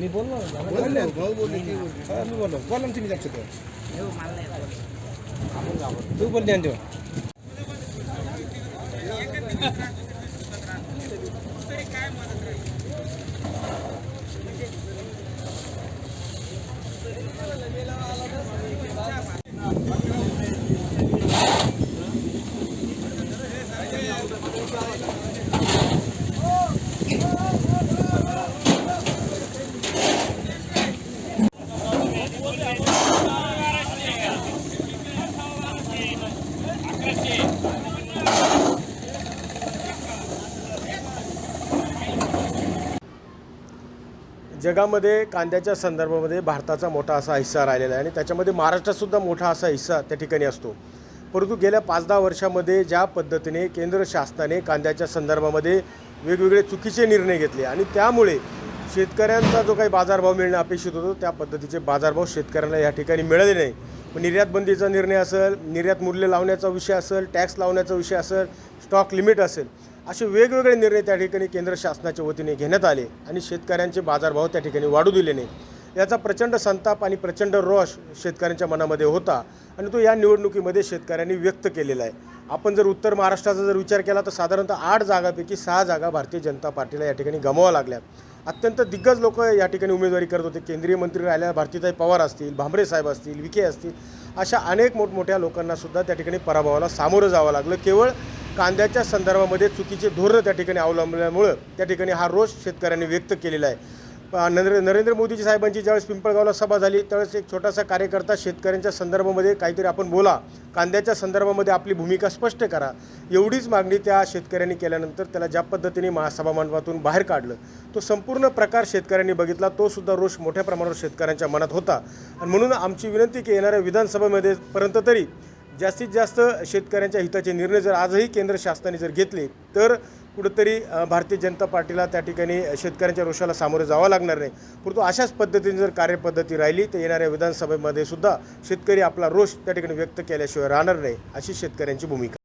मी बोललो ना. बोलले ना. हा, मी बोललो बोला ना तुम्ही जास्त तर. हो, मला नाही आवडत. जगामध्ये कांद्याच्या संदर्भामध्ये भारताचा मोठा असा हिस्सा राहिलेला आहे आणि त्याच्यामध्ये महाराष्ट्रातसुद्धा मोठा असा हिस्सा त्या ठिकाणी असतो. परंतु गेल्या पाच दहा वर्षामध्ये ज्या पद्धतीने केंद्र शासनाने कांद्याच्या संदर्भामध्ये वेगवेगळे चुकीचे निर्णय घेतले आणि त्यामुळे शेतकऱ्यांचा जो काही बाजारभाव मिळणं अपेक्षित होतो त्या पद्धतीचे बाजारभाव शेतकऱ्यांना या ठिकाणी मिळाले नाही. मग निर्यात बंदीचा निर्णय असेल निर्यात मूल्य लावण्याचा विषय असेल टॅक्स लावण्याचा विषय असेल स्टॉक लिमिट असेल असे वेगवेगळे निर्णय त्या ठिकाणी केंद्र शासनाच्या वतीने घेण्यात आले आणि शेतकऱ्यांचे बाजारभाव त्या ठिकाणी वाढू दिले नाही. याचा प्रचंड संताप आणि प्रचंड रोष शेतकऱ्यांच्या मनामध्ये होता आणि तो या निवडणुकीमध्ये शेतकऱ्यांनी व्यक्त केलेला आहे. आपण जर उत्तर महाराष्ट्राचा जर विचार केला तर साधारणतः आठ जागापैकी सहा जागा भारतीय जनता पार्टीला या ठिकाणी गमवाव्या लागल्या. अत्यंत दिग्गज लोक या ठिकाणी उमेदवारी करत होते. केंद्रीय मंत्री राहिल्या भारतीताई पवार असतील भांबरे साहेब असतील विखे असतील अशा अनेक मोठमोठ्या लोकांना सुद्धा त्या ठिकाणी पराभवाला सामोरं जावं लागलं. केवळ कांद्याच्या संदर्भामध्ये चुकीचे धोरणं त्या ठिकाणी अवलंबल्यामुळं त्या ठिकाणी हा रोष शेतकऱ्यांनी व्यक्त केलेला आहे. प- नरेंद्र नरेंद्र मोदीजी साहेबांची ज्यावेळेस पिंपळगावला सभा झाली त्यावेळेस एक छोटासा कार्यकर्ता शेतकऱ्यांच्या संदर्भामध्ये काहीतरी आपण बोला. कांद्याच्या संदर्भामध्ये आपली भूमिका स्पष्ट करा. एवढीच मागणी त्या शेतकऱ्यांनी केल्यानंतर त्याला ज्या पद्धतीने महासभा मंडपातून बाहेर काढलं तो संपूर्ण प्रकार शेतकऱ्यांनी बघितला तो सुद्धा रोष मोठ्या प्रमाणावर शेतकऱ्यांच्या मनात होता. आणि म्हणून आमची विनंती की येणाऱ्या विधानसभेमध्ये पर्यंत तरी जास्तीत जास्त शेतकऱ्यांच्या हिताचे निर्णय जर आजही केंद्र शासनाने जर घेतले तर कुठंतरी भारतीय जनता पार्टीला त्या ठिकाणी शेतकऱ्यांच्या रोषाला सामोरे जावं लागणार नाही. परंतु अशाच पद्धतीने जर कार्यपद्धती राहिली तर येणाऱ्या विधानसभेमध्ये सुद्धा शेतकरी आपला रोष त्या ठिकाणी व्यक्त केल्याशिवाय राहणार नाही अशी शेतकऱ्यांची भूमिका.